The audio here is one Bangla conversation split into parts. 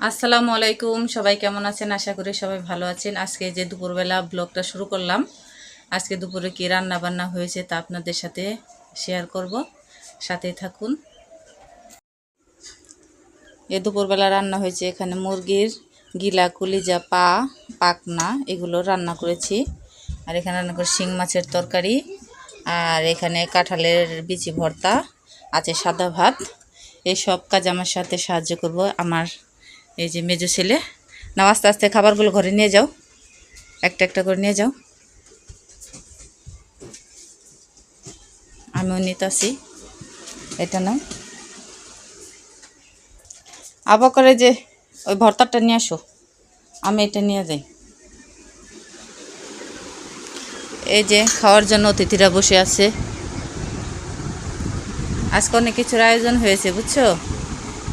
আসসালামু আলাইকুম। সবাই কেমন আছেন? আশা করি সবাই ভালো আছেন। আজকে যে দুপুরবেলা ব্লগটা শুরু করলাম, আজকে দুপুরে কি রান্না বান্না হয়েছে তা আপনাদের সাথে শেয়ার করব। সাথে থাকুন। এ দুপুরবেলা রান্না হয়েছে এখানে মুরগির গিলা, কলিজা, পা, পাকনা, এগুলো রান্না করেছি। আর এখানে রান্না করে শিং মাছের তরকারি। আর এখানে কাঁঠালের বিচি ভর্তা, আছে সাদা ভাত। এই সব কাজ আমার সাথে সাহায্য করব। আমার এই যে মেজো ছেলে। নাও আস্তে আস্তে খাবারগুলো ঘরে নিয়ে যাও। একটা একটা করে নিয়ে যাও। আমিও নিতে আসি এটা নাও। আবার করে যে ওই ভর্তাটা নিয়ে আসো। আমি এটা নিয়ে যাই। এই যে খাওয়ার জন্য অতিথিরা বসে আছে। আজকে অনেক কিছুর আয়োজন হয়েছে, বুঝছ?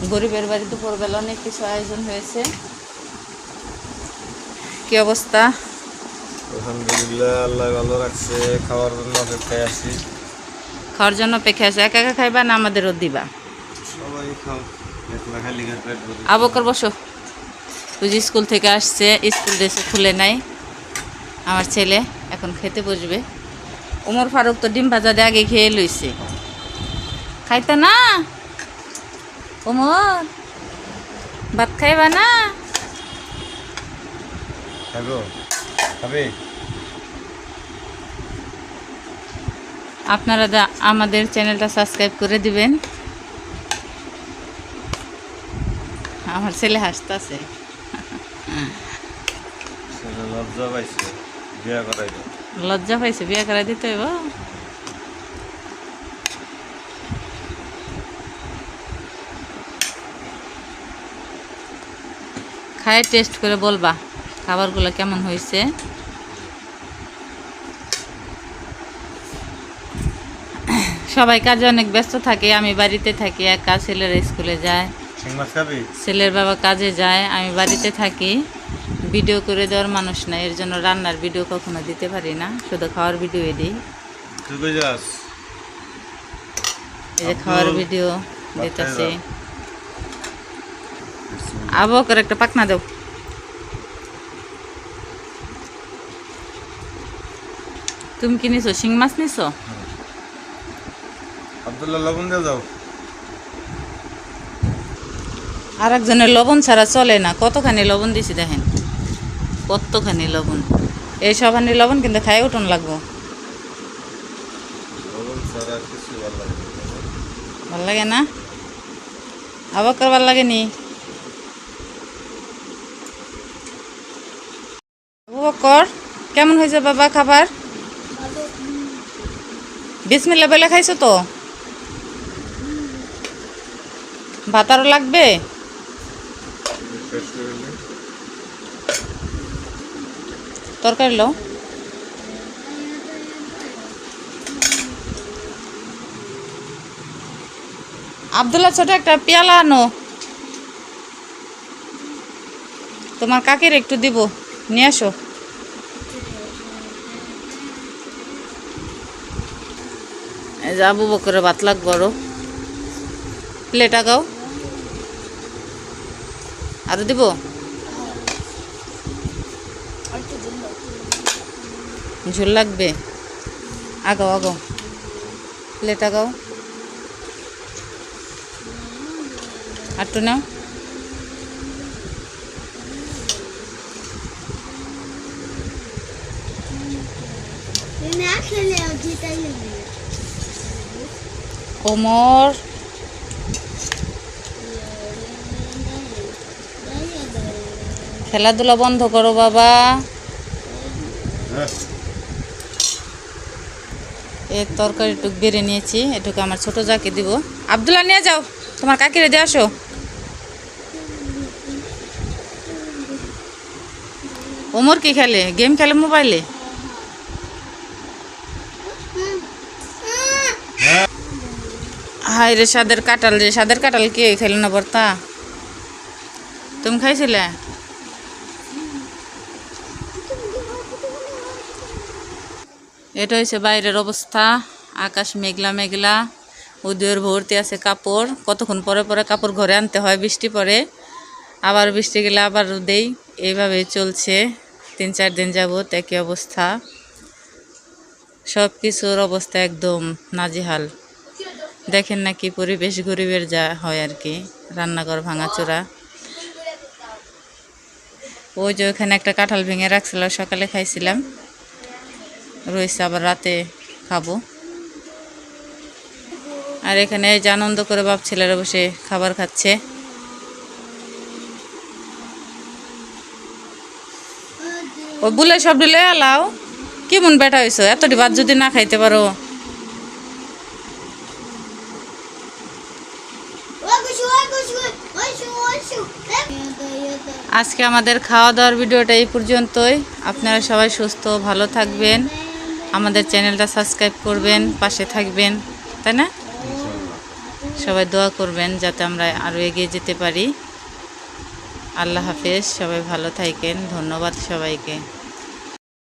গরিবের বাড়ি দুপুরবেলা অনেক কিছু আয়োজন হয়েছে। কি অবস্থা? আলহামদুলিল্লাহ আল্লাহ ভালো রাখছে খাওয়ার জন্য অপেক্ষায় আছি। খাওয়ার জন্য অপেক্ষা আছে? একা একা খাইবা না আমাদেরও দিবা? সবাই খাও আবকর বসো। তুই যে স্কুল থেকে আসছে স্কুল ড্রেসে খুলে নাই। আমার ছেলে এখন খেতে বসবে। ওমর ফারুক তো ডিম ভাজা দিয়ে আগে খেয়ে লইছে। খাইতো না? ওমর ভাত খাইবা না? খাব? আপনারা দা- আমাদের চ্যানেলটা সাবস্ক্রাইব করে দিবেন। আমার ছেলে হাসতেছে। লজ্জা পাইছে বিয়া করাইব লজ্জা পাইছে বিয়ে করা দিতে হইব? খায় টেস্ট করে বলবা খাবারগুলো কেমন হয়েছে। সবাই কাজে অনেক ব্যস্ত থাকে আমি বাড়িতে থাকি একা ছেলেরা স্কুলে যায়। ছেলের বাবা কাজে যায় আমি বাড়িতে থাকি। ভিডিও করে দেওয়ার মানুষ না এর জন্য রান্নার ভিডিও কখনো দিতে পারি না শুধু খাওয়ার ভিডিও দিই। এই যে খাওয়ার ভিডিও দিতেছি। খাই আবো করে একটা পাকনা দাও। তুমি কি নিছো? শিং মাছ নিছো? আব্দুল্লাহ লবণ দিয়ে যাও। আর একজনের লবণ ছাড়া চলে না। কতখানি লবণ দিছি দেখেন? কতখানি লবণ? এই সবানি লবণ কিন্তু খাই উঠুন লাগবো। ভালো লাগে না। আবার করবার লাগেনি? বকর কেমন হয়েছে বাবা খাবার? বিসমিল্লা বেলা খাইছো তো? ভাত আরও লাগবে? তরকারি লো আবদুল্লাহ, ছোট একটা পেয়ালা আনো। তোমার কাকের একটু দিব। নিয়ে আসো। এই যে আবু বকরে, ভাত লাগবো প্লেট আগাও। আরও দিব? ঝোল লাগবে? আগাও আগাও। প্লেট আগাও। আটটু নাও। কোমর খেলাধুলা বন্ধ করো, বাবা। এর তরকারি টুক বেড়ে নিয়েছি, এটুকু আমার ছোট যাকে দিব। আবদুল্লাহ, নিয়ে যাও। তোমার কাকিরে দিয়ে আসো। ওমর কি খেলে? গেম খেলে মোবাইলে? হাই রে সাদের কাটাল রে, সাদের কাটাল কে খেলে না বর্তা? তুমি খাইছিলে? এটা হয়েছে বাইরের অবস্থা, আকাশ মেঘলা মেঘলা, উদয়ের ভর্তি আছে কাপড়, কতক্ষণ পরে পরে কাপড় ঘরে আনতে হয়, বৃষ্টি পরে আবার বৃষ্টি গেলে আবার দেই এইভাবেই চলছে, তিন চার দিন যাবত একই অবস্থা সব কিছুর অবস্থা একদম নাজেহাল। দেখেন না কি পরিবেশ গরিবের যা হয় আর কি। রান্নাঘর ভাঙাচোরা ওই যে ওখানে একটা কাঁঠাল ভেঙে রাখছিল, সকালে খাইছিলাম। রয়েছে আবার রাতে খাব। আর এখানে এই যে আনন্দ করে বাপ ছেলেরা বসে খাবার খাচ্ছে। ও বুলে সব ডুলে এলাও। কেমন বেটা হয়েছো এতটি ভাত যদি না খাইতে পারো। আজকে আমাদের খাওয়া দাওয়ার ভিডিওটা এই পর্যন্তই। আপনারা সবাই সুস্থ, ভালো থাকবেন। আমাদের চ্যানেলটা সাবস্ক্রাইব করবেন, পাশে থাকবেন, তাই না? সবাই দোয়া করবেন যাতে আমরা আরও এগিয়ে যেতে পারি। আল্লাহ হাফেজ, সবাই ভালো থাকেন, ধন্যবাদ সবাইকে।